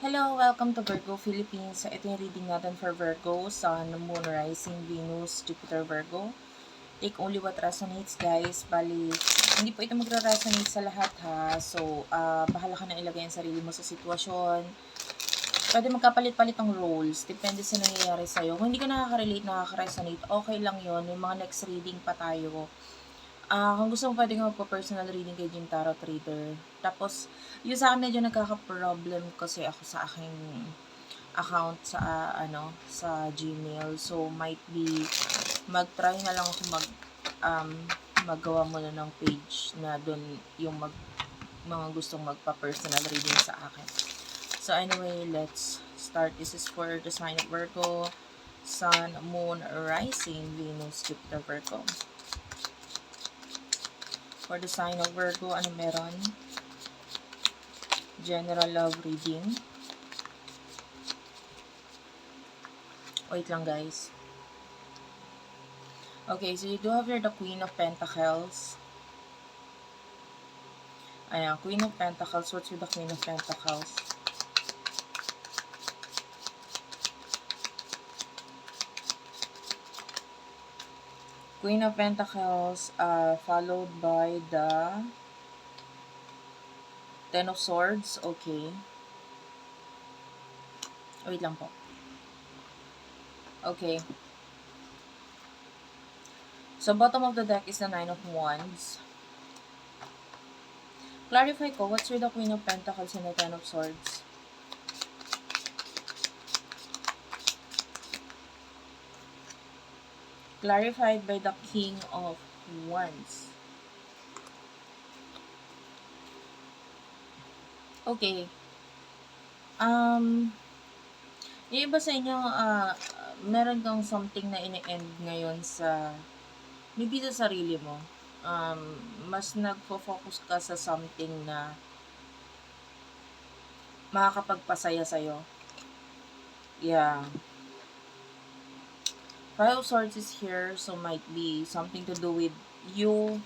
Hello, welcome to Virgo Philippines. Ito yung reading natin for Virgo, Sun, Moon, Rising, Venus, Jupiter, Virgo. Take only what resonates, guys. Bali, hindi po ito magre-resonate sa lahat, ha. So, ah, bahala ka na ilagay ang sarili mo sa sitwasyon. Pwede magkapalit-palit ang roles. Depende sa nangyayari sa'yo. Kung hindi ka nakaka-relate, nakaka-resonate, okay lang yon May mga next reading pa tayo. Ah, kung gusto mo pwede ka magpa-personal reading kay Jim Tarot Reader. Tapos, yung sa akin medyo nagkaka-problem kasi ako sa aking account sa ah, ano sa Gmail. So might be mag-try na lang ako mag um, magawa muna ng page na doon yung mag mga gustong magpa-personal reading sa akin. So anyway, let's start. This is for the sign of Virgo, Sun, Moon, Rising, Venus, Jupiter, Virgo. For the sign of Virgo, ano meron? General love reading. Wait lang guys. Okay, so you do have here the Queen of Pentacles. Ayan, Queen of Pentacles. What's with the Queen of Pentacles? Queen of Pentacles, uh, followed by the Ten of Swords. Okay. Wait lang po. Okay. So, bottom of the deck is the Nine of Wands. Clarify ko, what's with the Queen of Pentacles and the Ten of Swords? Clarified by the King of Wands. Okay. Um, yung iba sa inyo, ah, meron kang something na ini-end ngayon sa, maybe sa sarili mo. Um, mas nagfo-focus ka sa something na makakapagpasaya sa'yo. Yeah. Five of Swords is here, so might be something to do with you,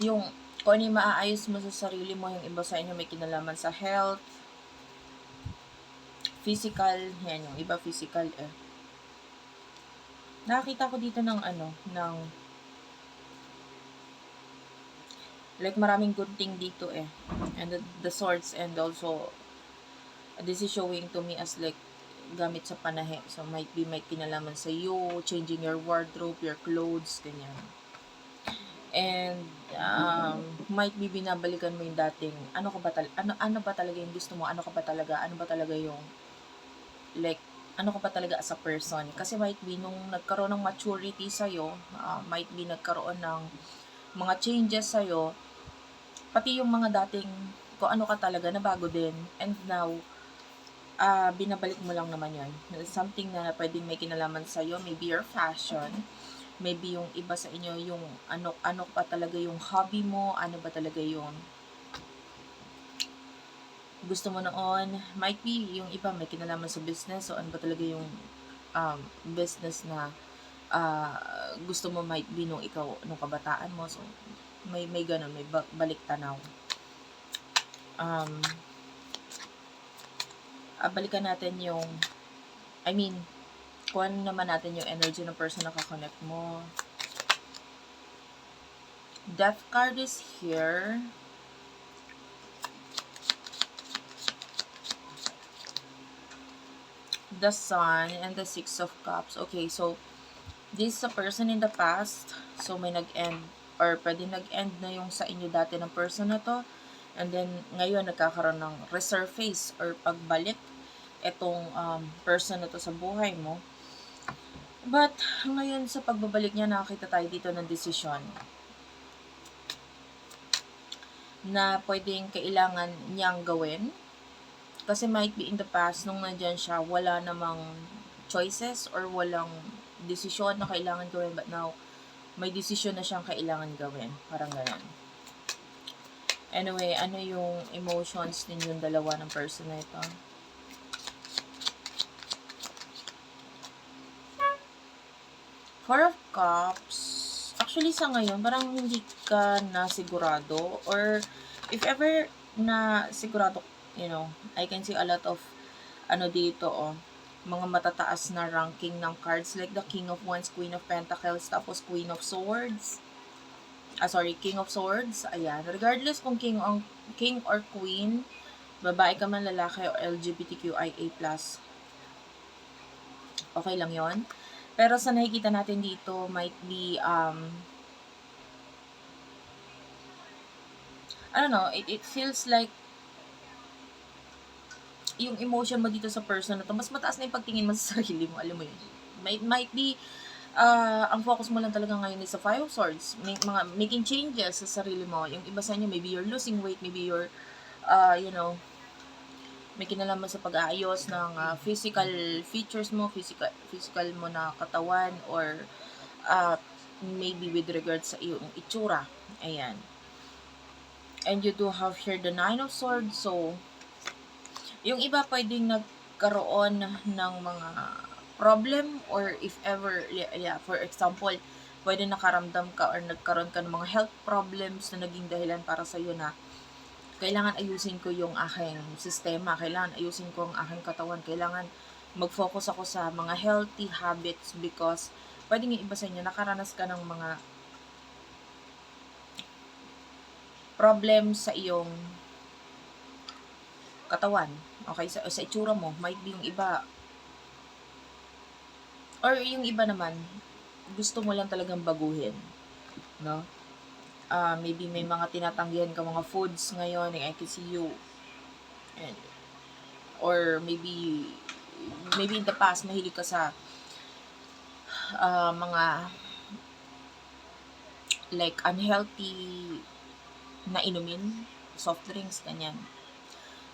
yung kung ano yung maaayos mo sa sarili mo, yung iba sa inyo may kinalaman sa health, physical, yan yung iba physical eh. Nakakita ko dito ng ano, ng like maraming good thing dito eh. And the, the swords and also this is showing to me as like gamit sa panahe. So might be may kinalaman sa you, changing your wardrobe, your clothes, ganyan. And um, might be binabalikan mo yung dating ano ka ba tal- ano ano ba talaga yung gusto mo? Ano ka ba talaga? Ano ba talaga yung like ano ka ba talaga as a person? Kasi might be nung nagkaroon ng maturity sa iyo, uh, might be nagkaroon ng mga changes sa iyo, pati yung mga dating kung ano ka talaga na bago din and now uh, binabalik mo lang naman yon something na pwedeng may kinalaman sa iyo maybe your fashion. Maybe yung iba sa inyo yung ano ano pa talaga yung hobby mo, ano ba talaga yung gusto mo noon, might be yung iba may kinalaman sa business. So ano ba talaga yung um, business na uh, gusto mo might be nung ikaw nung kabataan mo. So may may ganun. May ba- balik tanaw. Um uh, balikan natin yung I mean kuha naman natin yung energy ng person na kakonect mo. Death card is here. The Sun and the Six of Cups. Okay, so this is a person in the past. So may nag-end or pwede nag-end na yung sa inyo dati ng person na to. And then ngayon nagkakaroon ng resurface or pagbalik itong um, person na to sa buhay mo But, ngayon sa pagbabalik niya, nakakita tayo dito ng desisyon na pwedeng kailangan niyang gawin. Kasi might be in the past, nung nandyan siya, wala namang choices or walang desisyon na kailangan gawin. But now, may desisyon na siyang kailangan gawin. Parang ganun. Anyway, ano yung emotions ninyong dalawa ng person na ito? Four of Cups, actually sa ngayon, parang hindi ka na sigurado or if ever na sigurado You know, I can see a lot of, ano dito, oh, mga matataas na ranking ng cards like the King of Wands, Queen of Pentacles, tapos Queen of Swords. Ah, sorry, King of Swords. Ayan. Regardless kung king, ang king or queen, babae ka man, lalaki, o LGBTQIA+, okay lang yon Pero sa nakikita natin dito, might be, um, I don't know, it, it feels like yung emotion mo dito sa person na to, mas mataas na yung pagtingin mo sa sarili mo, alam mo yun. Might, might be, uh, ang focus mo lang talaga ngayon is sa Five of Swords, may, mga making changes sa sarili mo. Yung iba sa inyo, maybe you're losing weight, maybe you're, uh, you know, may kinalaman sa pag-aayos ng uh, physical features mo, physical, physical mo na katawan, or uh, maybe with regards sa iyong itsura. Ayan. And you do have here the Nine of Swords, so, yung iba pwedeng nagkaroon ng mga problem or if ever, yeah, for example, pwede nakaramdam ka or nagkaroon ka ng mga health problems na naging dahilan para sa iyo na kailangan ayusin ko yung aking sistema, kailangan ayusin ko ang aking katawan, kailangan mag-focus ako sa mga healthy habits because pwedeng yung iba sa inyo, nakaranas ka ng mga problem sa iyong katawan. Okay, sa, sa itsura mo, might be yung iba, or yung iba naman, gusto mo lang talagang baguhin. No? Uh, maybe may mga tinatanggihan ka mga foods ngayon, like I can see you. And, or maybe, maybe in the past, mahilig ka sa uh, mga like unhealthy na inumin, soft drinks, ganyan.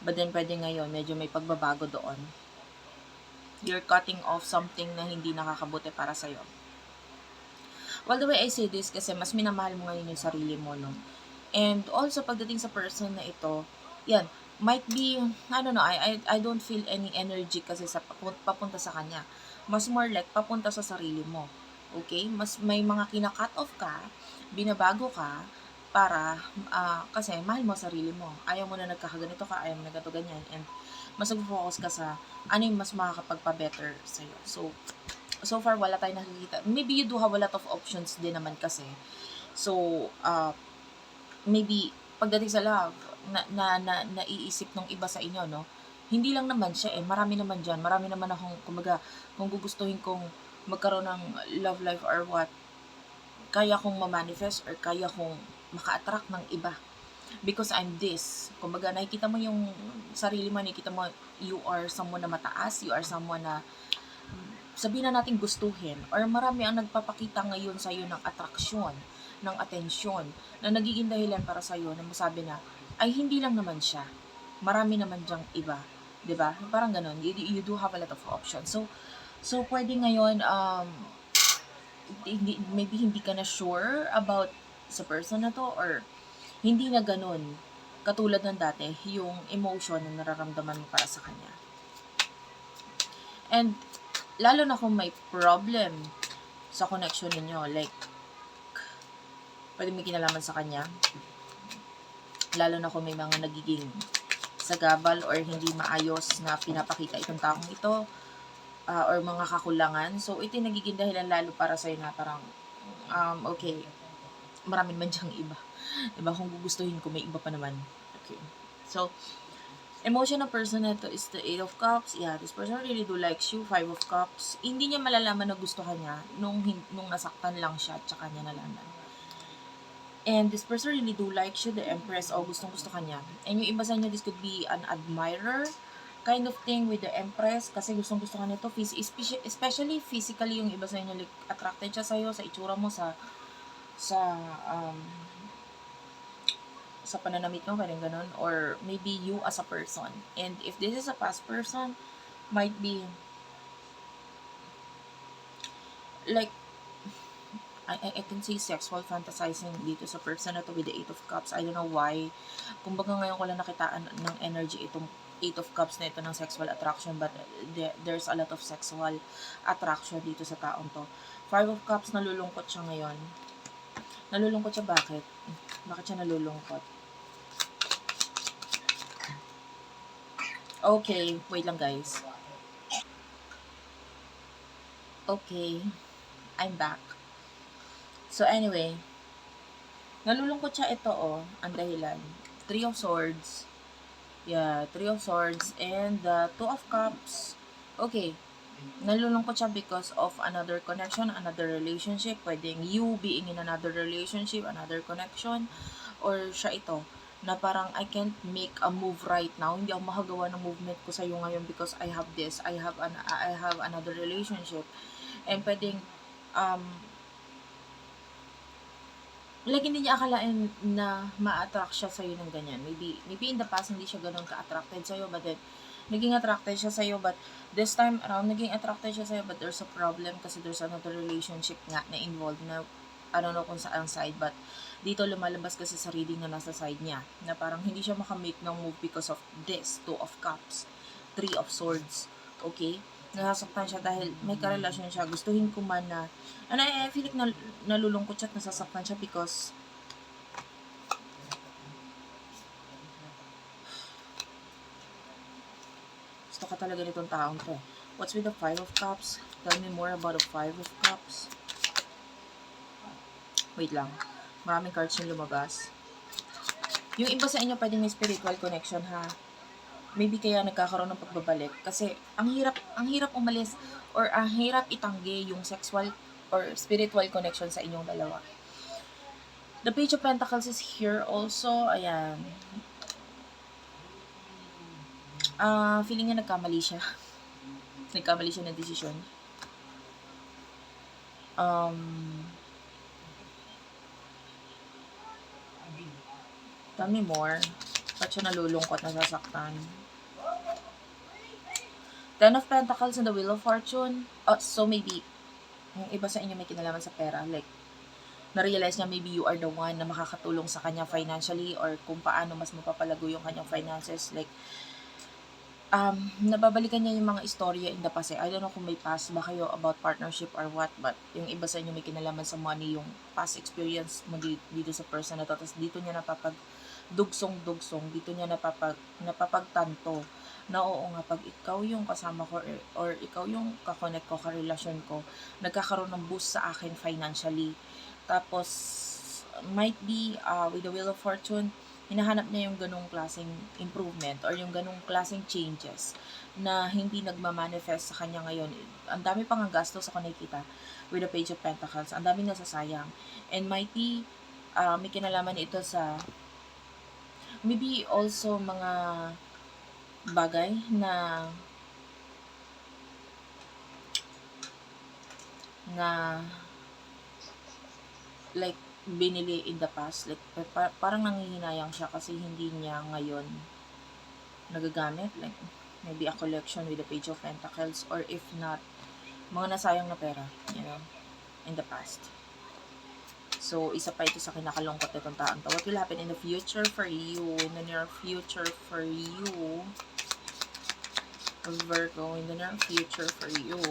But then, pwede ngayon, medyo may pagbabago doon. You're cutting off something na hindi nakakabuti para sa'yo. Well, the way I say this, kasi mas minamahal mo ngayon yung sarili mo, no? And also, pagdating sa person na ito, yan, might be, I don't know, I, I, I don't feel any energy kasi sa papunta sa kanya. Mas more like, papunta sa sarili mo. Okay? Mas may mga kina-cut off ka, binabago ka, para, uh, kasi mahal mo sarili mo. Ayaw mo na nagkakaganito ka, ayaw mo na ganito ganyan. And mas nag-focus ka sa ano yung mas makakapagpa-better sa'yo. So, so far, wala tayong nakikita. Maybe you do have a lot of options din naman kasi. So, uh, maybe, pagdating sa love, na, na, na, naiisip ng iba sa inyo, no? Hindi lang naman siya eh. Marami naman dyan. Marami naman akong, kumaga, kung gugustuhin kong magkaroon ng love life or what, kaya kong ma-manifest or kaya kong maka-attract ng iba. Because I'm this. Kumbaga, nakikita mo yung sarili mo, nakikita mo, you are someone na mataas, you are someone na sabihin na natin gustuhin or marami ang nagpapakita ngayon sa iyo ng atraksyon, ng atensyon na nagiging dahilan para sa iyo na masabi na ay hindi lang naman siya. Marami naman diyang iba, 'di ba? Parang ganoon. You, you do have a lot of options. So so pwede ngayon um hindi, maybe hindi ka na sure about sa person na to or hindi na ganun katulad ng dati yung emotion na nararamdaman mo para sa kanya. And lalo na kung may problem sa connection ninyo, like pwede may kinalaman sa kanya, lalo na kung may mga nagiging sagabal or hindi maayos na pinapakita itong taong ito, uh, or mga kakulangan. So, ito yung nagiging dahilan lalo para sa'yo na parang, um, okay, marami naman diyang iba. Diba? Kung gugustuhin ko, may iba pa naman. Okay. So, emotion ng person na ito is the Eight of Cups. Yeah, this person really do likes you. Five of Cups. Hindi niya malalaman na gusto ka niya nung, nung nasaktan lang siya at saka niya nalaman. And this person really do like you, the Empress, o gustong gusto ka niya. And yung iba sa inyo, this could be an admirer, kind of thing with the Empress kasi gustong gusto ka nito especially physically yung iba sa inyo like attracted siya sa iyo sa itsura mo sa sa um, sa pananamit mo parang ganun or maybe you as a person and if this is a past person might be like I, I can say sexual fantasizing dito sa person na to with the Eight of Cups. I don't know why. Kumbaga ngayon ko lang nakitaan ng energy itong Eight of Cups na ito ng sexual attraction but there, there's a lot of sexual attraction dito sa taong to. Five of Cups, nalulungkot siya ngayon. Nalulungkot siya bakit? Bakit siya nalulungkot? Okay, wait lang guys. Okay, I'm back. So anyway, nalulungkot siya ito oh, ang dahilan. Three of Swords. Yeah, Three of Swords and the Two of Cups. Okay, nalulungkot siya because of another connection, another relationship. Pwedeng you being in another relationship, another connection, or siya ito na parang I can't make a move right now. Hindi ako makagawa ng movement ko sa iyo ngayon because I have this, I have an I have another relationship. And pwedeng um like hindi niya akalain na ma-attract siya sa iyo ng ganyan. Maybe maybe in the past hindi siya ganoon ka-attracted sa iyo but then naging attracted siya sa iyo but this time around naging attracted siya sa iyo but there's a problem kasi there's another relationship nga na involved na I don't know kung saan side but dito lumalabas kasi sa reading na nasa side niya na parang hindi siya makamake ng move because of this, two of cups, three of swords, okay? Nasasaktan siya dahil may karelasyon siya. Gustuhin ko man na, and I, I feel like nal, nalulungkot siya at nasasaktan siya because gusto ka talaga nitong taong to. What's with the five of cups? Tell me more about the five of cups. Wait lang. Maraming cards yung lumabas. Yung iba sa inyo pwedeng may spiritual connection ha. Maybe kaya nagkakaroon ng pagbabalik. Kasi ang hirap, ang hirap umalis or ang hirap itanggi yung sexual or spiritual connection sa inyong dalawa. The Page of Pentacles is here also. Ayan. Uh, feeling niya nagkamali siya. nagkamali siya ng desisyon. Um, Me more. Ba't siya nalulungkot, nasasaktan? Ten of Pentacles and the Wheel of Fortune. Oh, so maybe, yung iba sa inyo may kinalaman sa pera. Like, na-realize niya maybe you are the one na makakatulong sa kanya financially or kung paano mas mapapalago yung kanyang finances. Like, um, nababalikan niya yung mga istorya in the past. Eh. I don't know kung may past ba kayo about partnership or what, but yung iba sa inyo may kinalaman sa money, yung past experience mo dito sa person na to. Tapos dito niya napapag dugsong-dugsong, dito niya napapag, napapagtanto na oo nga, pag ikaw yung kasama ko or, or ikaw yung kakonect ko, karelasyon ko, nagkakaroon ng boost sa akin financially. Tapos, might be uh, with the Wheel of Fortune, hinahanap niya yung ganong klaseng improvement or yung ganong klaseng changes na hindi nagmamanifest sa kanya ngayon. Ang dami pang ang gastos ako nakikita with the Page of Pentacles. Ang dami nasasayang. And might be, uh, may kinalaman ito sa maybe also mga bagay na na like binili in the past like par- parang nangihinayang siya kasi hindi niya ngayon nagagamit like maybe a collection with the page of pentacles or if not mga nasayang na pera you know in the past So, isa pa ito sa kinakalungkot nitong taon to. What will happen in the future for you? In the near future for you? Virgo, in the near future for you.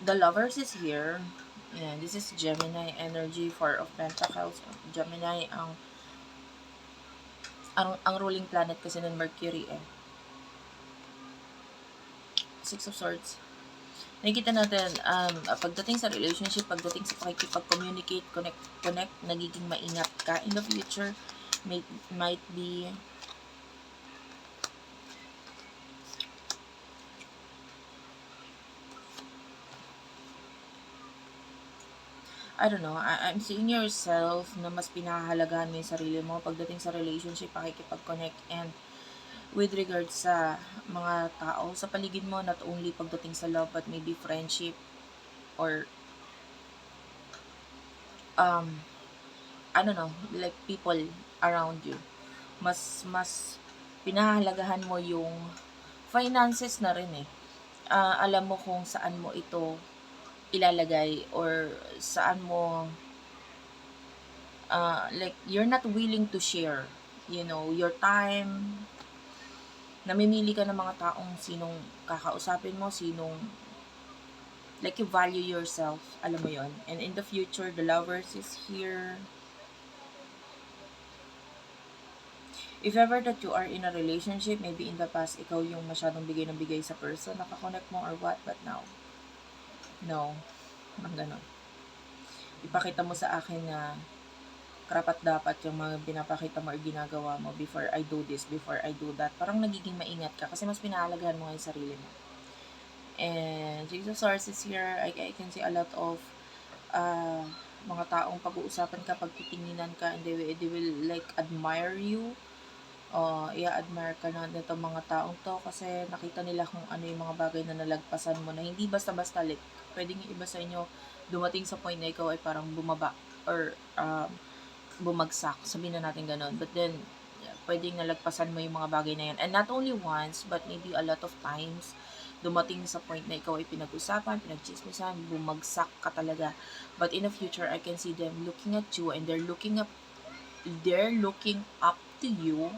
The lovers is here. And this is Gemini energy, Four of Pentacles. Gemini ang ang, ang ruling planet kasi ng Mercury eh. Six of Swords nakikita natin, um, pagdating sa relationship, pagdating sa pakikipag-communicate, connect, connect, nagiging maingat ka in the future, may, might be I don't know, I, I'm seeing yourself na mas pinahahalagahan mo yung sarili mo pagdating sa relationship, pakikipag-connect, and with regards sa mga tao sa paligid mo, not only pagdating sa love, but maybe friendship, or, um, I don't know, like people around you. Mas, mas, pinahalagahan mo yung finances na rin eh. Uh, alam mo kung saan mo ito ilalagay or saan mo uh, like you're not willing to share you know your time namimili ka ng mga taong sinong kakausapin mo, sinong like you value yourself, alam mo yon And in the future, the lovers is here. If ever that you are in a relationship, maybe in the past, ikaw yung masyadong bigay ng bigay sa person, nakakonect mo or what, but now, no. Parang ganon. Ipakita mo sa akin na karapat dapat yung mga pinapakita mo or ginagawa mo before I do this, before I do that. Parang nagiging maingat ka kasi mas pinahalagahan mo yung sarili mo. And Jesus Source is here. I, I can see a lot of uh, mga taong pag-uusapan ka, pagtitinginan ka, and they, they will like admire you. Uh, i-admire ka na nito mga taong to kasi nakita nila kung ano yung mga bagay na nalagpasan mo na hindi basta-basta like pwedeng iba sa inyo dumating sa point na ikaw ay parang bumaba or um, bumagsak. Sabihin na natin ganun. But then pwedeng nalagpasan mo yung mga bagay na yan and not only once but maybe a lot of times dumating sa point na ikaw ay pinag-usapan, pinagchismisan, bumagsak ka talaga. But in the future, I can see them looking at you and they're looking up, they're looking up to you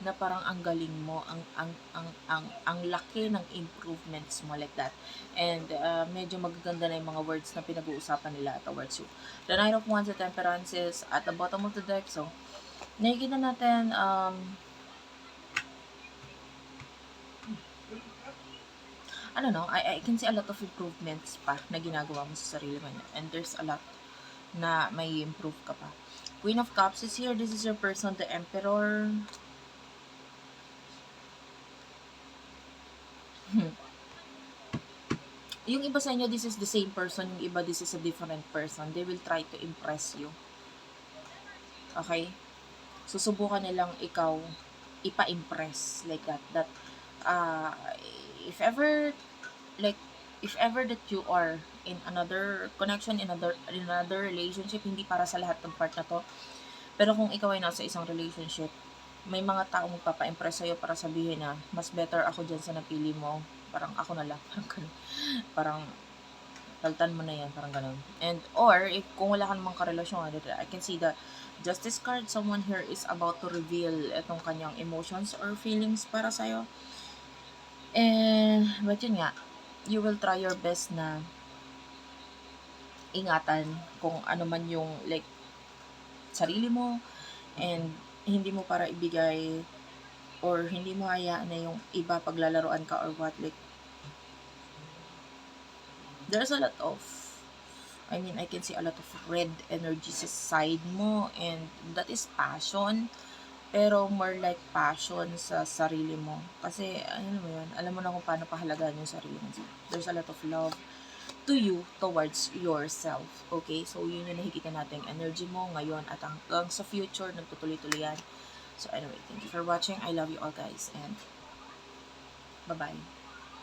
na parang ang galing mo, ang ang ang ang ang laki ng improvements mo like that. And uh, medyo magaganda na yung mga words na pinag-uusapan nila towards you. The Nine of Wands, the Temperance is at the bottom of the deck. So, nakikita natin um, ano no, I, I can see a lot of improvements pa na ginagawa mo sa sarili mo. And there's a lot na may improve ka pa. Queen of Cups is here. This is your person, the Emperor. Hmm. Yung iba sa inyo, this is the same person. Yung iba, this is a different person. They will try to impress you. Okay? Susubukan nilang ikaw ipa-impress like that. That, uh, if ever, like, if ever that you are in another connection, in another, in another relationship, hindi para sa lahat ng part na to. Pero kung ikaw ay nasa isang relationship, may mga taong magpapa-impress sa'yo para sabihin na, mas better ako dyan sa napili mo. Parang ako na lang. Parang ganun. Parang, taltan mo na yan. Parang ganun. And, or, if kung wala ka namang karelasyon, I can see that Justice card, someone here is about to reveal itong kanyang emotions or feelings para sa'yo. And, but yun nga, you will try your best na ingatan kung ano man yung like sarili mo and hindi mo para ibigay or hindi mo hayaan na yung iba paglalaroan ka or what like there's a lot of I mean I can see a lot of red energy sa side mo and that is passion pero more like passion sa sarili mo. Kasi ano mo yun alam mo na kung paano pahalagaan yung sarili mo. There's a lot of love to you towards yourself. Okay? So, yun yung nakikita natin energy mo ngayon at hanggang sa future, nagtutuloy-tuloy yan. So, anyway, thank you for watching. I love you all guys and bye-bye.